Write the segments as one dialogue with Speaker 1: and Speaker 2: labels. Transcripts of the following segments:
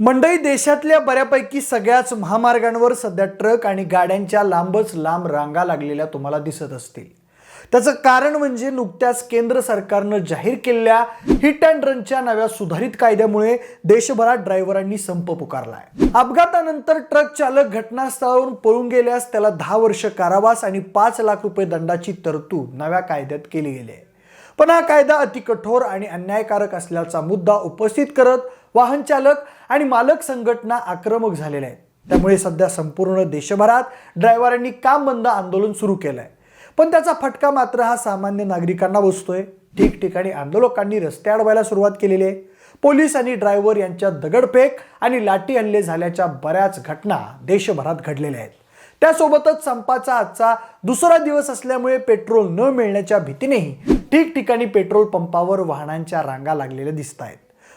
Speaker 1: मंडई देशातल्या बऱ्यापैकी सगळ्याच महामार्गांवर सध्या ट्रक आणि गाड्यांच्या लांबच लांब रांगा लागलेल्या तुम्हाला दिसत असतील. त्याचं कारण म्हणजे नुकत्याच केंद्र सरकारनं जाहीर केलेल्या हिट अँड रनच्या नव्या सुधारित कायद्यामुळे देशभरात ड्रायव्हरांनी संप पुकारलाय. अपघातानंतर ट्रक चालक घटनास्थळावरून पळून गेल्यास त्याला दहा वर्ष कारावास आणि पाच लाख रुपये दंडाची तरतूद नव्या कायद्यात केली गेली आहे. पण हा कायदा अति कठोर आणि अन्यायकारक असल्याचा मुद्दा उपस्थित करत वाहन चालक आणि मालक संघटना आक्रमक झालेल्या आहेत. त्यामुळे सध्या संपूर्ण देशभरात ड्रायव्हरांनी काम बंद आंदोलन सुरू केलं आहे पण त्याचा फटका मात्र हा सामान्य नागरिकांना बसतोय. ठिकठिकाणी आंदोलकांनी रस्ते अडवायला सुरुवात केलेली आहे. पोलीस आणि ड्रायव्हर यांच्यात दगडफेक आणि लाठी हल्ले झाल्याच्या बऱ्याच घटना देशभरात घडलेल्या आहेत. त्यासोबतच संपाचा आजचा दुसरा दिवस असल्यामुळे पेट्रोल न मिळण्याच्या भीतीनेही ठिकठिकाणी पेट्रोल पंपावर वाहनांच्या रांगा लागलेल्या दिसत आहेत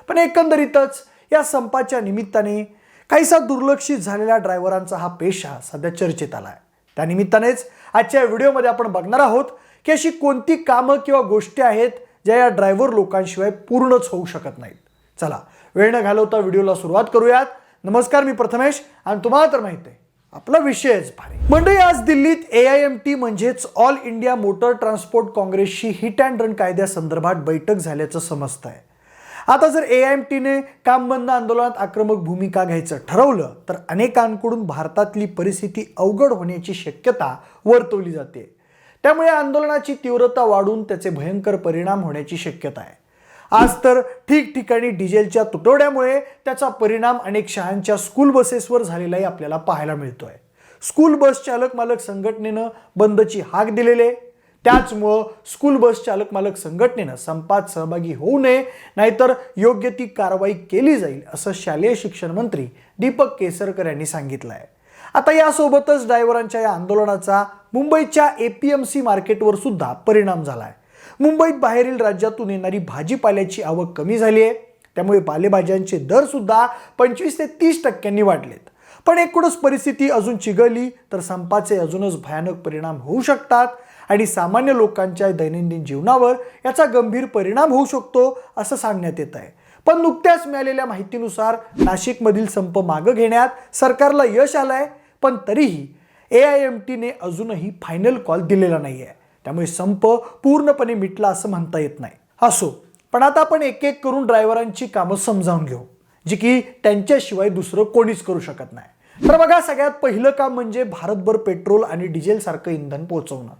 Speaker 1: पण एकंदरीतच या संपाच्या निमित्ताने काहीसा दुर्लक्षित झालेल्या ड्रायव्हरांचा हा पेशा सध्या चर्चेत आला आहे त्यानिमित्तानेच आजच्या व्हिडिओमध्ये आपण बघणार आहोत की अशी कोणती कामं किंवा गोष्टी आहेत ज्या या ड्रायव्हर लोकांशिवाय पूर्णच होऊ शकत नाहीत. चला वेळ न घालवता व्हिडिओला सुरुवात करूयात. नमस्कार मी प्रथमेश आणि तुम्हाला तर माहिती आहे आपला विषयच भारी. मंडळी आज दिल्लीत ए आय एम टी म्हणजेच ऑल इंडिया मोटर ट्रान्सपोर्ट काँग्रेसची हिट अँड रन कायद्यासंदर्भात बैठक झाल्याचं समजतं आहे आता जर ए आय एम टीने काम बंद आंदोलनात आक्रमक भूमिका घ्यायचं ठरवलं तर अनेकांकडून भारतातली परिस्थिती अवघड होण्याची शक्यता वर्तवली जाते. त्यामुळे आंदोलनाची तीव्रता वाढून त्याचे भयंकर परिणाम होण्याची शक्यता आहे. आज तर ठिकठिकाणी डिझेलच्या तुटवड्यामुळे त्याचा परिणाम अनेक शाळांच्या स्कूल बसेसवर झालेलाही आपल्याला पाहायला मिळतोय. स्कूल बस चालक मालक संघटनेनं बंदची हाक दिलेली आहे. त्याचमुळं स्कूल बस चालक मालक संघटनेनं संपात सहभागी होऊ नये नाहीतर योग्य ती कारवाई केली जाईल असं शालेय शिक्षण मंत्री दीपक केसरकर यांनी सांगितलं आहे आता यासोबतच ड्रायव्हरांच्या या आंदोलनाचा मुंबईच्या ए पी एम सी मार्केटवर सुद्धा परिणाम झाला आहे मुंबईत बाहेरील राज्यातून येणारी भाजीपाल्याची आवक कमी झाली आहे त्यामुळे पालेभाज्यांचे दर सुद्धा पंचवीस ते तीस टक्क्यांनी वाढलेत. पण एकूणच परिस्थिती अजून चिघळली तर संपाचे अजूनच भयानक परिणाम होऊ शकतात आणि सामान्य लोकांच्या दैनंदिन जीवनावर याचा गंभीर परिणाम होऊ शकतो असं सांगण्यात येत आहे. पण नुकत्याच मिळालेल्या माहितीनुसार नाशिकमधील संप मागं घेण्यात सरकारला यश आलंय पण तरीही ए आय एम टीने अजूनही फायनल कॉल दिलेला नाही आहे त्यामुळे संप पूर्णपणे मिटला असं म्हणता येत नाही. असो पण आता आपण एक एक करून ड्रायव्हरांची कामं समजावून घेऊ जी की त्यांच्याशिवाय दुसरं कोणीच करू शकत नाही. तर बघा सगळ्यात पहिलं काम म्हणजे भारतभर पेट्रोल आणि डिझेलसारखं इंधन पोहोचवणं.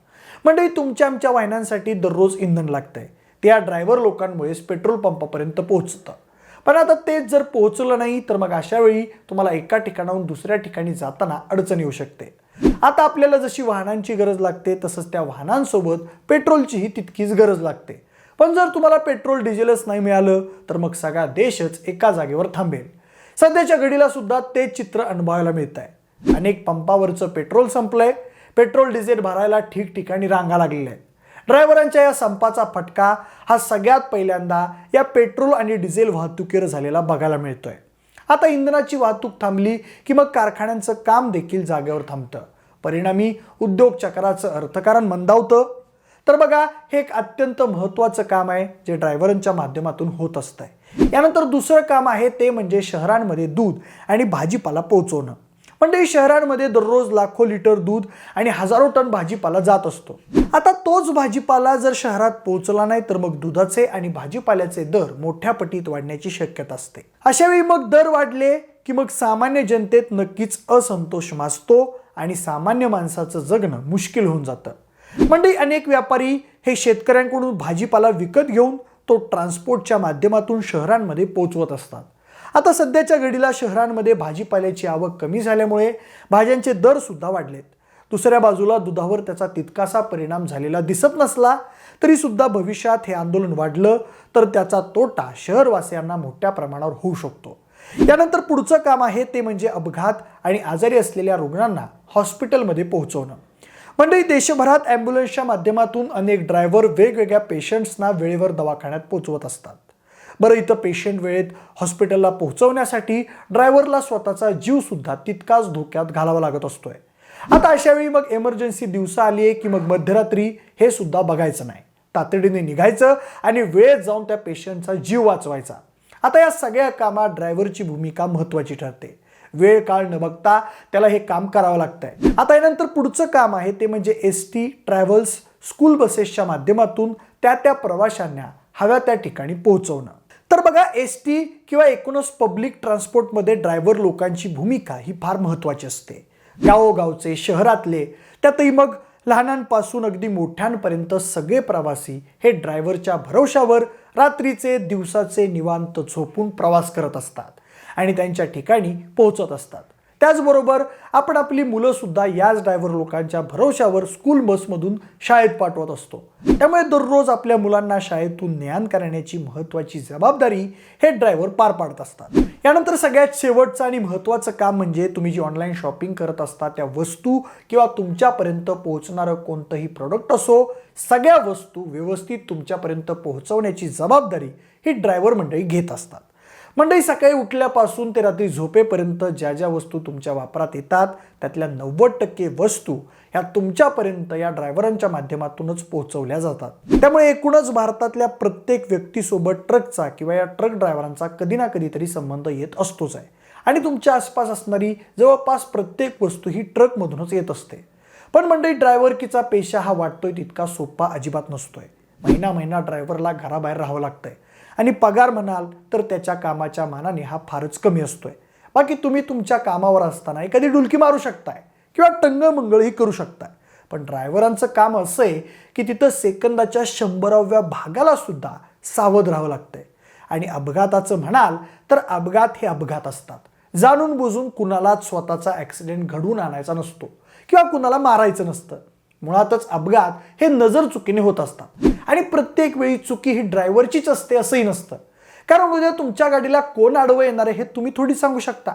Speaker 1: म्हणजे तुमच्या आमच्या वाहनांसाठी दररोज इंधन लागतंय. ते या ड्रायव्हर लोकांमुळेच पेट्रोल पंपापर्यंत पोहोचतं. पण आता तेच जर पोहोचलं नाही तर मग अशा वेळी तुम्हाला एका ठिकाणाहून दुसऱ्या ठिकाणी जाताना अडचण येऊ शकते. आता आपल्याला जशी वाहनांची गरज लागते तसंच त्या वाहनांसोबत पेट्रोलचीही तितकीच गरज लागते. पण जर तुम्हाला पेट्रोल डिझेलच नाही मिळालं तर मग सगळा देशच एका जागेवर थांबेल. सध्याच्या घडीला सुद्धा ते चित्र अनुभवायला मिळत आहे अनेक पंपावरचं पेट्रोल संपलंय. पेट्रोल डिझेल भरायला ठिकठिकाणी रांगा लागलेल्या आहेत. ड्रायव्हरांच्या या संपाचा फटका हा सगळ्यात पहिल्यांदा या पेट्रोल आणि डिझेल वाहतुकीवर झालेला बघायला मिळतोय. आता इंधनाची वाहतूक थांबली की मग कारखान्यांचं काम देखील जागेवर थांबतं. परिणामी उद्योग चक्राचं अर्थकारण मंदावतं. तर बघा हे एक अत्यंत महत्त्वाचं काम आहे जे ड्रायव्हरांच्या माध्यमातून होत असतंय. यानंतर दुसरं काम आहे ते म्हणजे शहरांमध्ये दूध आणि भाजीपाला पोहोचवणं. म्हणजे शहरांमध्ये दररोज लाखो लिटर दूध आणि हजारो टन भाजीपाला जात असतो. आता तोच भाजीपाला जर शहरात पोहोचला नाही तर मग दुधाचे आणि भाजीपाल्याचे दर मोठ्या पटीत वाढण्याची शक्यता असते. अशा वेळी मग दर वाढले की मग सामान्य जनतेत नक्कीच असंतोष माजतो आणि सामान्य माणसाचं जगणं मुश्किल होऊन जातं. म्हणजे अनेक व्यापारी हे शेतकऱ्यांकडून भाजीपाला विकत घेऊन तो ट्रान्सपोर्टच्या माध्यमातून शहरांमध्ये पोचवत असतात. आता सध्याच्या घडीला शहरांमध्ये भाजीपाल्याची आवक कमी झाल्यामुळे भाज्यांचे दरसुद्धा वाढलेत. दुसऱ्या बाजूला दुधावर त्याचा तितकासा परिणाम झालेला दिसत नसला तरीसुद्धा भविष्यात हे आंदोलन वाढलं तर त्याचा तोटा शहरवासियांना मोठ्या प्रमाणावर होऊ शकतो. यानंतर पुढचं काम आहे ते म्हणजे अपघात आणि आजारी असलेल्या रुग्णांना हॉस्पिटलमध्ये पोहोचवणं. मंडळी देशभरात ॲम्ब्युलन्सच्या माध्यमातून अनेक ड्रायव्हर वेगवेगळ्या पेशंट्सना वेळेवर दवाखान्यात पोचवत असतात. बरं इथं पेशंट वेळेत हॉस्पिटलला पोहोचवण्यासाठी ड्रायव्हरला स्वतःचा जीव सुद्धा तितकाच धोक्यात घालावा लागत असतोय. आता अशावेळी मग एमर्जन्सी दिवसा आली आहे की मग मध्यरात्री हे सुद्धा बघायचं नाही. तातडीने निघायचं आणि वेळेत जाऊन त्या पेशंटचा जीव वाचवायचा. आता या सगळ्या कामात ड्रायव्हरची भूमिका महत्त्वाची ठरते. वेळ काळ न बघता त्याला हे काम करावं लागतंय. आता यानंतर पुढचं काम आहे ते म्हणजे एस टी ट्रॅव्हल्स स्कूल बसेसच्या माध्यमातून त्या त्या प्रवाशांना हव्या त्या ठिकाणी पोहोचवणं. तर बघा एस टी किंवा एकूणच पब्लिक ट्रान्सपोर्टमध्ये ड्रायव्हर लोकांची भूमिका ही फार महत्त्वाची असते. गावोगावचे शहरातले त्यातही मग लहानांपासून अगदी मोठ्यांपर्यंत सगळे प्रवासी हे ड्रायव्हरच्या भरवशावर रात्रीचे दिवसाचे निवांत झोपून प्रवास करत असतात. आणि त्यांच्या ठिकाणी पोहोचत असतात. त्याचबरोबर आपण आपली मुलं सुद्धा याच ड्रायव्हर लोकांच्या भरवशावर स्कूल बसमधून शाळेत पाठवत असतो. त्यामुळे दररोज आपल्या मुलांना शाळेतून ज्ञान करण्याची महत्त्वाची जबाबदारी हे ड्रायव्हर पार पाडत असतात. यानंतर सगळ्यात शेवटचं आणि महत्त्वाचं काम म्हणजे तुम्ही जी ऑनलाईन शॉपिंग करत असता त्या वस्तू किंवा तुमच्यापर्यंत पोहोचणारं कोणतंही प्रोडक्ट असो सगळ्या वस्तू व्यवस्थित तुमच्यापर्यंत पोहोचवण्याची जबाबदारी ही ड्रायव्हर मंडळी घेत असतात. मंडळी सकाळी उठल्यापासून ते रात्री झोपेपर्यंत ज्या ज्या वस्तू तुमच्या वापरात येतात त्यातल्या नव्वद टक्के वस्तू ह्या तुमच्यापर्यंत या ड्रायव्हरांच्या माध्यमातूनच पोहोचवल्या जातात. त्यामुळे एकूणच भारतातल्या प्रत्येक व्यक्तीसोबत ट्रकचा किंवा या ट्रक ड्रायव्हरांचा कधी ना कधीतरी संबंध येत असतोच आहे. आणि तुमच्या आसपास असणारी जवळपास प्रत्येक वस्तू ही ट्रकमधूनच येत असते. पण मंडळी ड्रायव्हरकीचा पेशा हा वाटतोय तितका सोपा अजिबात नसतोय. महिना महिना ड्रायव्हरला घराबाहेर राहावं लागतंय. आणि पगार म्हणाल तर त्याच्या कामाच्या मानाने हा फारच कमी असतोय. बाकी तुम्ही तुमच्या कामावर असताना एखादी डुलकी मारू शकताय किंवा टंगमंगळही करू शकताय. पण ड्रायव्हरांचं काम असं आहे की तिथं सेकंदाच्या शंभराव्या भागाला सुद्धा सावध राहावं लागतंय. आणि अपघाताचं म्हणाल तर अपघात हे अपघात असतात. जाणून बुजून कुणालाच स्वतःचा ॲक्सिडेंट घडवून आणायचा नसतो किंवा कुणाला मारायचं नसतं. मुळातच अपघात हे नजर चुकीने होत असतात. आणि प्रत्येक वेळी चुकी ही ड्रायव्हरचीच असते असंही नसतं. कारण उद्या तुमच्या गाडीला कोण आडवं येणार आहे हे तुम्ही थोडी सांगू शकता.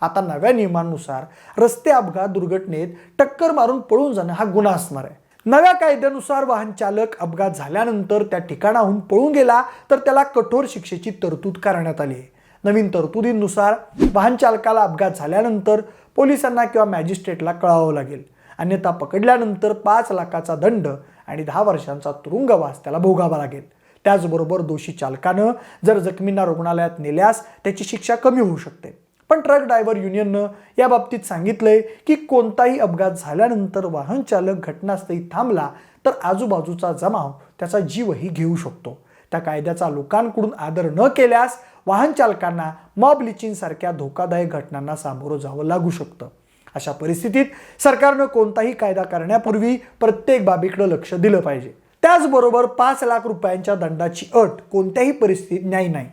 Speaker 1: आता नव्या नियमानुसार रस्ते अपघात दुर्घटनेत टक्कर मारून पळून जाणं हा गुन्हा असणार आहे. नव्या कायद्यानुसार वाहन चालक अपघात झाल्यानंतर त्या ठिकाणाहून पळून गेला तर त्याला कठोर शिक्षेची तरतूद करण्यात आली आहे. नवीन तरतुदींनुसार वाहन चालकाला अपघात झाल्यानंतर पोलिसांना किंवा मॅजिस्ट्रेटला कळावं लागेल. अन्यथा पकडल्यानंतर पाच लाखाचा दंड आणि दहा वर्षांचा तुरुंगवास त्याला भोगावा लागेल. त्याचबरोबर दोषी चालकानं जर जखमींना रुग्णालयात नेल्यास त्याची शिक्षा कमी होऊ शकते. पण ट्रक ड्रायव्हर युनियननं या बाबतीत सांगितलंय की कोणताही अपघात झाल्यानंतर वाहन चालक घटनास्थळी थांबला तर आजूबाजूचा जमाव त्याचा जीवही घेऊ शकतो. त्या कायद्याचा लोकांकडून आदर न केल्यास वाहन चालकांना मॉब लिचिंगसारख्या धोकादायक घटनांना सामोरं जावं लागू शकतं. अशा परिस्थितीत सरकारनं कोणताही कायदा करण्यापूर्वी प्रत्येक बाबीकडं लक्ष दिलं पाहिजे. त्याचबरोबर पाच लाख रुपयांच्या दंडाची अट कोणत्याही परिस्थितीत न्याय नाही.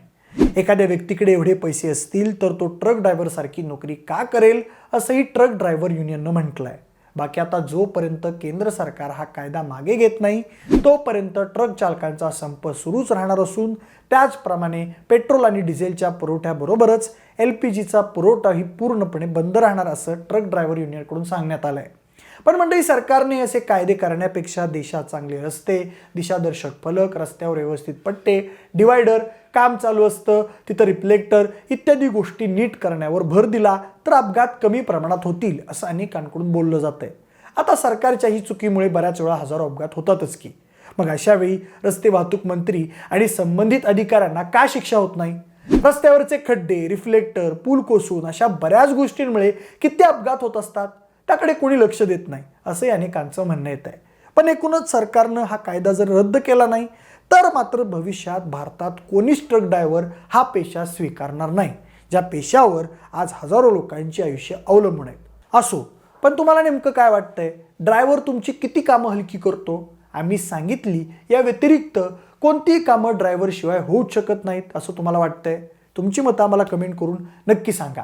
Speaker 1: एखाद्या व्यक्तीकडे एवढे पैसे असतील तर तो ट्रक ड्रायव्हर सारखी नोकरी का करेल असंही ट्रक ड्रायव्हर युनियननं म्हटलंय. बाकी आता जोपर्यंत केंद्र सरकार हा कायदा मागे घेत नाही तोपर्यंत ट्रक चालकांचा संप सुरूच राहणार असून त्याचप्रमाणे पेट्रोल आणि डिझेलच्या पुरवठ्याबरोबरच एल पी जीचा पुरवठाही पूर्णपणे बंद राहणार असं ट्रक ड्रायव्हर युनियनकडून सांगण्यात आलं आहे पण मंडळी सरकारने असे कायदे करण्यापेक्षा देशात चांगले रस्ते दिशादर्शक फलक रस्त्यावर व्यवस्थित पट्टे डिवायडर काम चालू असतं तिथं रिफ्लेक्टर इत्यादी गोष्टी नीट करण्यावर भर दिला तर अपघात कमी प्रमाणात होतील असं अनेकांकडून बोललं जातंय. आता सरकारच्या ही चुकीमुळे बऱ्याच वेळा हजारो अपघात होतातच की. मग अशा वेळी रस्ते वाहतूक मंत्री आणि संबंधित अधिकाऱ्यांना का शिक्षा होत नाही? रस्त्यावरचे खड्डे रिफ्लेक्टर पूल कोसून अशा बऱ्याच गोष्टींमुळे किती अपघात होत असतात? त्याकडे कोणी लक्ष देत नाही असंही अनेकांचं म्हणणं येत आहे पण एकूणच सरकारनं हा कायदा जर रद्द केला नाही तर मात्र भविष्यात भारतात कोणीच ट्रक ड्रायव्हर हा पेशा स्वीकारणार नाही ज्या पेशावर आज हजारो लोकांची आयुष्य अवलंबून आहेत असो पण तुम्हाला नेमकं काय वाटतंय? ड्रायव्हर तुमची किती कामं हलकी करतो? आम्ही सांगितली या व्यतिरिक्त कोणतीही कामं ड्रायव्हरशिवाय होऊच शकत नाहीत असं तुम्हाला वाटतंय? तुमची मतं आम्हाला कमेंट करून नक्की सांगा.